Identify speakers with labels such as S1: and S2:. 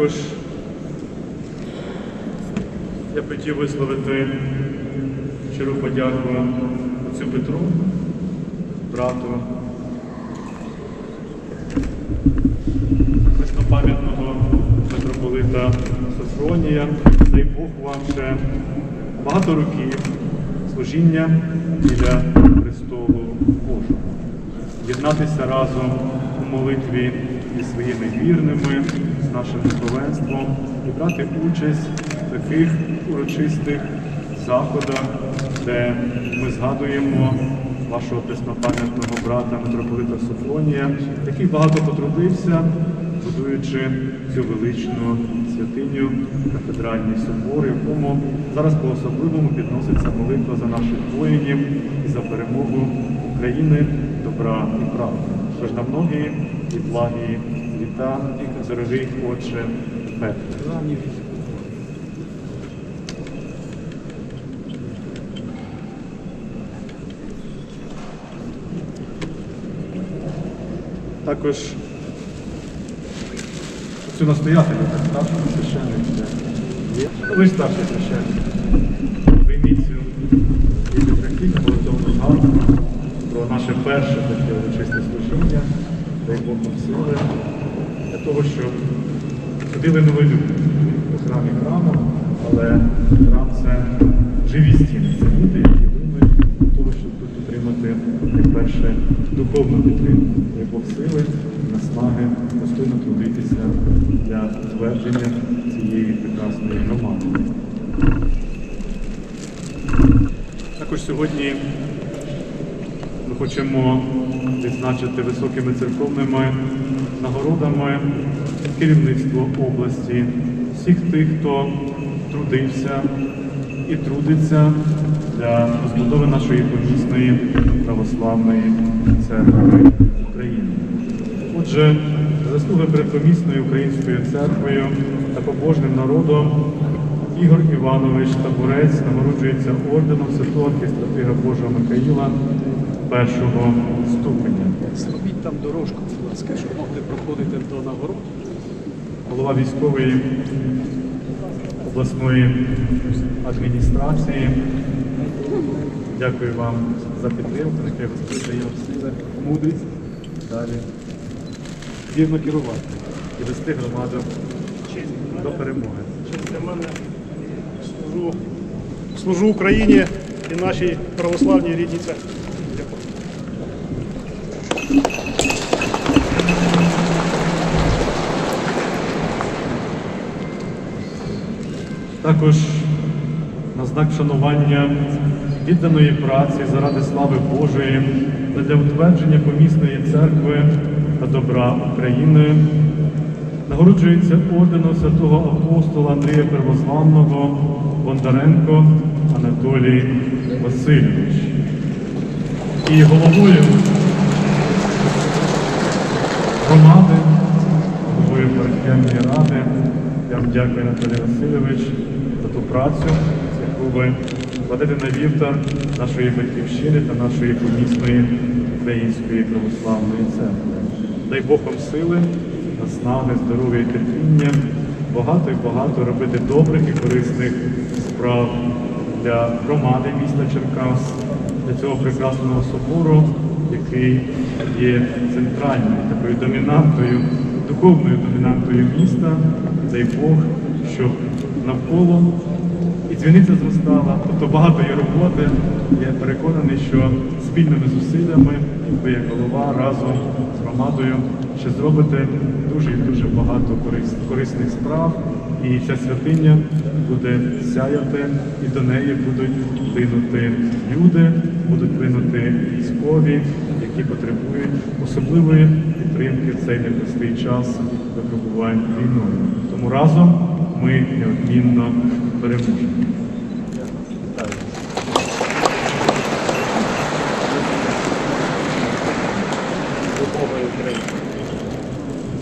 S1: Також я хотів висловити щиру подяку отцю Петру, брату преснопам'ятного митрополита Софронія. Дай Бог вам ще багато років служіння біля престолу Божого. Єднатися разом у молитві зі своїми вірними, з нашим духовенством і брати участь в таких урочистих заходах, де ми згадуємо вашого преснопам'ятного брата митрополита Софронія, який багато потрудився, будуючи цю величну святиню, кафедральний собор, якому зараз по-особливому підноситься молитва за наших воїнів і за перемогу України, добра і правди. Тож на многі і благі літа, і дорогий Отче Петре. Також цю настоятелю, так, старшому священник Ви старший священник. Прийміть цю молитовну згадку про наше перше таке урочисте служіння, дай Бог вам сили, для того, щоб ходили нові люди у храмі храму, але храм це живі стіни, це люди, які думають для того, щоб тут отримати найперше духовну підтримку. Дай Бог сили, наснаги, достойно трудитися для утвердження цієї прекрасної громади. Також сьогодні ми хочемо відзначити високими церковними нагородами керівництво області, всіх тих, хто трудився і трудиться для розбудови нашої помісної православної церкви України. Отже, заслуги перед помісною українською церквою та побожним народом Ігор Іванович Табурець нагороджується орденом Святого Архістратига Божого Михаїла першого ступеня.
S2: Зробіть там дорожку, будь ласка, щоб могли проходити до нагород.
S1: Голова військової обласної адміністрації. Дякую вам за підтримку. Нехай Господь дає вам сили, мудрість далі вірно керувати і вести громаду до перемоги.
S3: Служу, служу Україні і нашій православній рідній церкві.
S1: Також на знак шанування відданої праці заради слави Божої та для утвердження помісної церкви та добра України нагороджується орденом святого апостола Андрія Первозванного Бондаренко Анатолій Васильович. І головою громади, головою парахіальної ради. Я вам дякую, Анатолій Васильович, за ту працю, яку ви кладете на вівтар нашої батьківщини та нашої помісної української православної церкви. Дай Бог вам сили, наснаги, здоров'я і терпіння, багато і багато робити добрих і корисних справ для громади міста Черкас, для цього прекрасного собору, який є центральною такою домінантою, духовною домінантою міста. Дай Бог, щоб навколо дзвіниця зростала. Тобто багато є роботи. Я переконаний, що спільними зусиллями ви як голова разом з громадою ще зробите дуже і дуже багато корисних справ. І ця святиня буде сяяти, і до неї будуть плинути люди, будуть плинути військові, які потребують особливої підтримки в цей непростий час випробувань війною. Тому разом ми неодмінно Beremui.